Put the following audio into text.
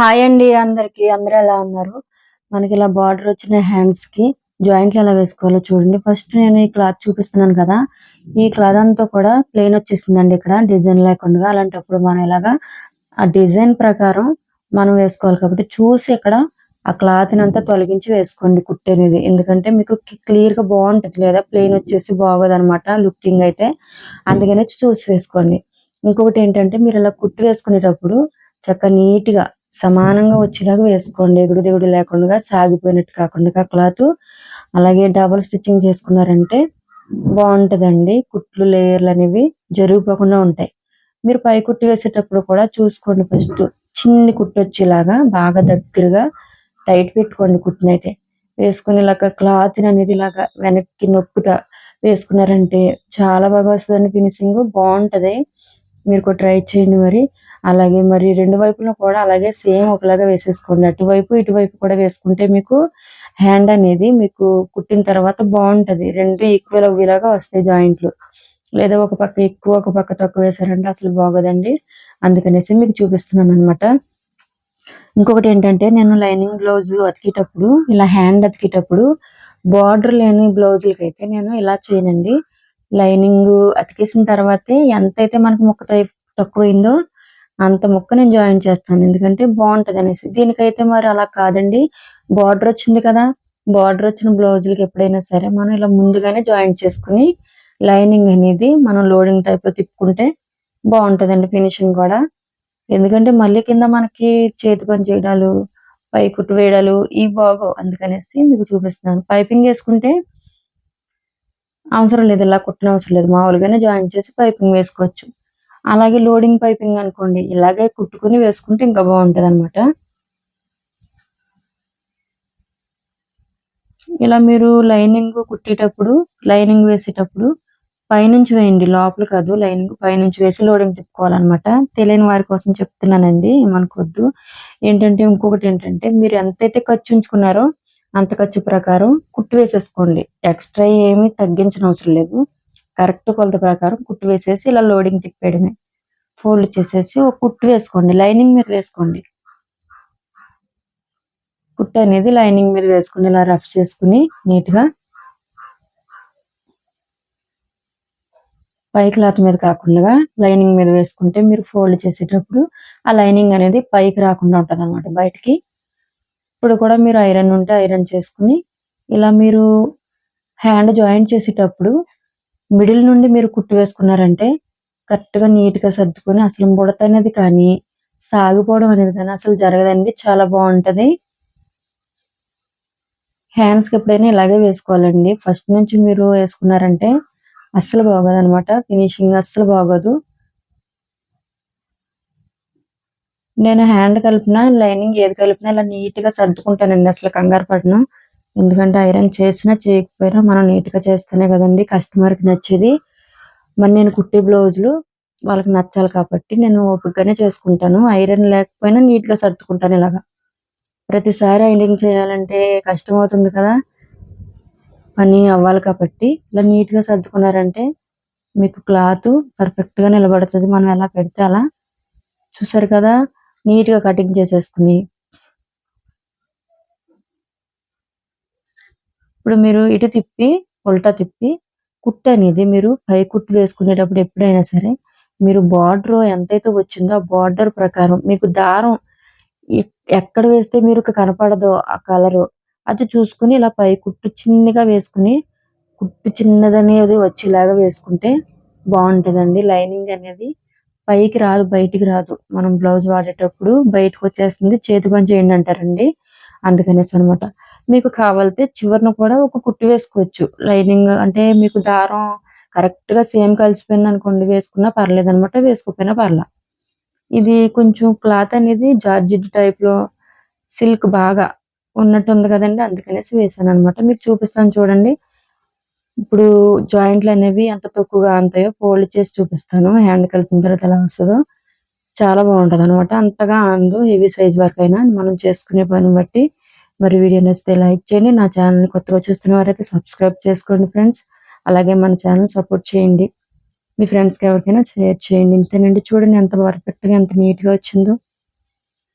Hi అండి అందరికి. అందరూ ఎలా ఉన్నారు? మనకి ఇలా బార్డర్ వచ్చిన హ్యాండ్స్కి జాయింట్లు ఎలా వేసుకోవాలో చూడండి. ఫస్ట్ నేను ఈ క్లాత్ చూపిస్తున్నాను కదా. ఈ క్లాత్ అంతా కూడా ప్లెయిన్ వచ్చేసిందండి ఇక్కడ. డిజైన్ లేకుండా. అలాంటప్పుడు మనం ఇలాగా ఆ డిజైన్ ప్రకారం మనం వేసుకోవాలి కాబట్టి చూసి ఇక్కడ ఆ క్లాత్ అంతా తొలగించి వేసుకోండి కుట్టి అనేది. ఎందుకంటే మీకు క్లియర్గా బాగుంటుంది లేదా ప్లెయిన్ వచ్చేసి బాగోదు అనమాట లుకింగ్ అయితే. అందుకని చూసి వేసుకోండి. ఇంకొకటి ఏంటంటే మీరు ఇలా కుట్టి వేసుకునేటప్పుడు చక్కగా నీట్గా సమానంగా వచ్చేలాగా వేసుకోండి. ఎగుడు దిగుడు లేకుండా సాగిపోయినట్టు కాకుండా క్లాత్ అలాగే డబుల్ స్టిచ్చింగ్ చేసుకున్నారంటే బాగుంటుందండి. కుట్లు లేయర్లు అనేవి జరిగిపోకుండా ఉంటాయి. మీరు పై కుట్టు వేసేటప్పుడు కూడా చూసుకోండి ఫస్ట్ చిన్ని కుట్టు వచ్చేలాగా బాగా దగ్గరగా టైట్ పెట్టుకోండి కుట్టునైతే వేసుకుని క్లాత్ అనేది ఇలాగా వెనక్కి నొక్కుతా వేసుకున్నారంటే చాలా బాగా వస్తుందండి ఫినిషింగ్ బాగుంటది. మీరు కూడా ట్రై చేయండి మరి. అలాగే మరి రెండు వైపులను కూడా అలాగే సేమ్ ఒకలాగా వేసేసుకోండి. అటువైపు ఇటువైపు కూడా వేసుకుంటే మీకు హ్యాండ్ అనేది మీకు కుట్టిన తర్వాత బాగుంటుంది. రెండు ఈక్వల్ అవ్వేలాగా వస్తాయి జాయింట్లు లేదా ఒక పక్క ఎక్కువ ఒక పక్క తక్కువ వేసారంటే అసలు బాగోదండి. అందుకనేసి మీకు చూపిస్తున్నాను అనమాట ఇంకొకటి ఏంటంటే నేను లైనింగ్ బ్లౌజ్ అతికేటప్పుడు ఇలా హ్యాండ్ అతికేటప్పుడు బార్డర్ లేని బ్లౌజులకి అయితే నేను ఇలా చేయనండి. లైనింగ్ అతికేసిన తర్వాతే ఎంతైతే మనకు ముక్క తక్కువైందో అంత ముక్క నేను జాయిన్ చేస్తాను. ఎందుకంటే బాగుంటది అనేసి దీనికైతే మరి అలా కాదండి. బార్డర్ వచ్చింది కదా. బార్డర్ వచ్చిన బ్లౌజులకి ఎప్పుడైనా సరే మనం ఇలా ముందుగానే జాయిన్ చేసుకుని లైనింగ్ అనేది మనం లోడింగ్ టైప్లో తిప్పుకుంటే బాగుంటుందండి ఫినిషింగ్ కూడా. ఎందుకంటే మళ్ళీ కింద మనకి చేతి పని చేయడాలు పై కుట్టు వేయడాలు ఈ బాగు అందుకనేసి మీకు చూపిస్తున్నాను. పైపింగ్ వేసుకుంటే అవసరం లేదు. ఇలా కుట్టిన అవసరం లేదు. మామూలుగానే జాయిన్ చేసి పైపింగ్ వేసుకోవచ్చు. అలాగే లోడింగ్ పైపింగ్ అనుకోండి ఇలాగే కుట్టుకుని వేసుకుంటే ఇంకా బాగుంటుంది అనమాట ఇలా మీరు లైనింగ్ కుట్టేటప్పుడు లైనింగ్ వేసేటప్పుడు పైనుంచి వేయండి లోపల కాదు లైనింగ్ పైనుంచి వేసి లోడింగ్ తిప్పుకోవాలన్నమాట. తెలియని వారి కోసం చెప్తున్నానండి ఏమనుకోద్దు ఏంటంటే ఇంకొకటి ఏంటంటే మీరు ఎంతైతే ఖర్చు ఉంచుకున్నారో అంత ఖర్చు ప్రకారం కుట్టు వేసేసుకోండి. ఎక్స్ట్రా ఏమీ తగ్గించిన అవసరం లేదు. కరెక్ట్ కొలత ప్రకారం కుట్టు వేసేసి ఇలా లోడింగ్ తిప్పేయడమే ఫోల్డ్ చేసేసి ఒక కుట్టు వేసుకోండి. లైనింగ్ మీద వేసుకోండి. కుట్టు అనేది లైనింగ్ మీద వేసుకుని ఇలా రఫ్ చేసుకుని నీట్గా పై క్లాత్ మీద కాకుండా లైనింగ్ మీద వేసుకుంటే మీరు ఫోల్డ్ చేసేటప్పుడు ఆ లైనింగ్ అనేది పైకి రాకుండా ఉంటుంది అనమాట బయటికి. ఇప్పుడు కూడా మీరు ఐరన్ ఉంటే ఐరన్ చేసుకుని ఇలా మీరు హ్యాండ్ జాయింట్ చేసేటప్పుడు మిడిల్ నుండి మీరు కుట్టు వేసుకున్నారంటే కరెక్ట్గా నీట్గా సర్దుకొని అసలు ముడత అనేది కానీ సాగిపోవడం అనేది కానీ అసలు జరగదండి. చాలా బాగుంటది. హ్యాండ్స్కి ఎప్పుడైనా ఇలాగే వేసుకోవాలండి. ఫస్ట్ నుంచి మీరు వేసుకున్నారంటే అస్సలు బాగోదు అనమాట ఫినిషింగ్ అస్సలు బాగోదు. నేను హ్యాండ్ కలిపిన లైనింగ్ ఏది కలిపినా ఇలా నీట్గా సర్దుకుంటానండి. అసలు కంగారు పడను. ఎందుకంటే ఐరన్ చేసినా చేయకపోయినా మనం నీట్గా చేస్తేనే కదండి కస్టమర్కి నచ్చేది. మరి నేను కుట్టే బ్లౌజులు వాళ్ళకి నచ్చాలి కాబట్టి నేను ఓపికగానే చేసుకుంటాను. ఐరన్ లేకపోయినా నీట్గా సర్దుకుంటాను ఇలాగా. ప్రతిసారి ఐరన్ చేయాలంటే కష్టం అవుతుంది కదా. పని అవ్వాలి కాబట్టి ఇలా నీట్గా సర్దుకున్నారంటే మీకు క్లాత్ పర్ఫెక్ట్గా నిలబడుతుంది. మనం ఎలా పెడితే అలా. చూసారు కదా? నీట్గా కటింగ్ చేసేసుకుని ఇప్పుడు మీరు ఇటు తిప్పి ఉల్టా తిప్పి కుట్టు అనేది మీరు పై కుట్టు వేసుకునేటప్పుడు ఎప్పుడైనా సరే మీరు బార్డర్ ఎంతైతే వచ్చిందో ఆ బార్డర్ ప్రకారం మీకు దారం ఎక్కడ వేస్తే మీరు కనపడదో ఆ కలర్ అది చూసుకుని ఇలా పై కుట్టు చిన్నగా వేసుకుని కుట్టు చిన్నదనేది వచ్చేలాగా వేసుకుంటే బాగుంటదండి. లైనింగ్ అనేది పైకి రాదు బయటికి రాదు. మనం బ్లౌజ్ వాడేటప్పుడు బయటకు వచ్చేస్తుంది. చేతి పని చేయండి అంటారండి అందుకనేసి అనమాట మీకు కావాలితే చివరిన కూడా ఒక కుట్టు వేసుకోవచ్చు. లైనింగ్ అంటే మీకు దారం కరెక్ట్గా సేమ్ కలిసిపోయింది అనుకోండి వేసుకున్నా పర్లేదు అనమాట వేసుకోకపోయినా పర్లా. ఇది కొంచెం క్లాత్ అనేది జార్జిడ్ టైప్లో సిల్క్ బాగా ఉన్నట్టు ఉంది కదండి అందుకనేసి వేసాను అనమాట మీకు చూపిస్తాను చూడండి. ఇప్పుడు జాయింట్లు అనేవి ఎంత తక్కువగా అంతాయో ఫోల్డ్ చేసి చూపిస్తాను. హ్యాండ్ కలిపిన తర్వాత ఎలా వస్తుందో. చాలా బాగుంటది అనమాట అంతగా అందు హెవీ సైజ్ వరకు అయినా మనం చేసుకునే పని బట్టి మరి వీడియో నచ్చితే లైక్ చేయండి. నా ఛానల్ కొత్తగా చూస్తున్న వారైతే సబ్స్క్రైబ్ చేసుకోండి ఫ్రెండ్స్. అలాగే మన ఛానల్ సపోర్ట్ చేయండి. మీ ఫ్రెండ్స్కి ఎవరికైనా షేర్ చేయండి. ఇంతేనండి. చూడండి ఎంత పర్ఫెక్ట్గా ఎంత నీట్గా వచ్చిందో.